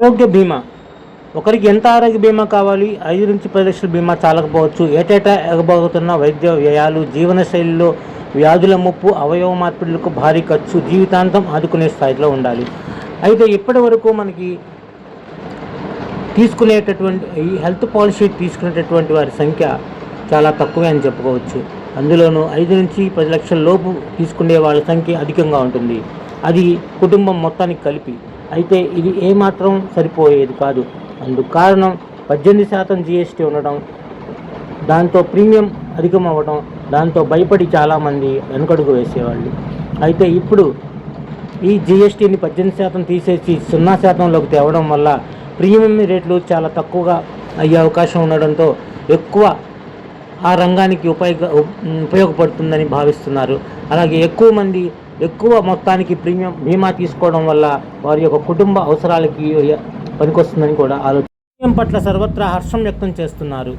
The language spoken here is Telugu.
ఆరోగ్య బీమా. ఒకరికి ఎంత ఆరోగ్య బీమా కావాలి? ఐదు నుంచి పది లక్షల బీమా చాలకపోవచ్చు. ఏటేటా ఎగబోతున్న వైద్య వ్యయాలు జీవనశైలిలో వ్యాధుల ముప్పు అవయవ మార్పిడులకు భారీ ఖర్చు జీవితాంతం ఆదుకునే స్థాయిలో ఉండాలి. అయితే ఇప్పటి వరకు మనకి తీసుకునేటటువంటి ఈ హెల్త్ పాలసీ తీసుకునేటటువంటి వారి సంఖ్య చాలా తక్కువే అని చెప్పుకోవచ్చు. అందులోనూ ఐదు నుంచి పది లక్షల లోపు తీసుకునే వాళ్ళ సంఖ్య అధికంగా ఉంటుంది. అది కుటుంబం మొత్తానికి కలిపి అయితే ఇది ఏమాత్రం సరిపోయేది కాదు. అందుకు కారణం పద్దెనిమిది శాతం జిఎస్టీ ఉండడం దాంతో ప్రీమియం అధికం అవ్వడం దాంతో భయపడి చాలామంది వెనుకడుగు వేసేవాళ్ళు. అయితే ఇప్పుడు ఈ జిఎస్టీని పద్దెనిమిది శాతం తీసేసి సున్నా శాతంలోకి తేవడం వల్ల ప్రీమియం రేట్లు చాలా తక్కువగా అయ్యే అవకాశం ఉండడంతో ఎక్కువ ఆ రంగానికి ఉపయోగ ఉపయోగపడుతుందని భావిస్తున్నారు. అలాగే ఎక్కువ మంది ఎక్కువ మొత్తానికి ప్రీమియం బీమా తీసుకోవడం వల్ల వారి యొక్క కుటుంబ అవసరాలకి పనికొస్తుందని కూడా ఆలోచన. పట్ల సర్వత్రా హర్షం వ్యక్తం చేస్తున్నారు.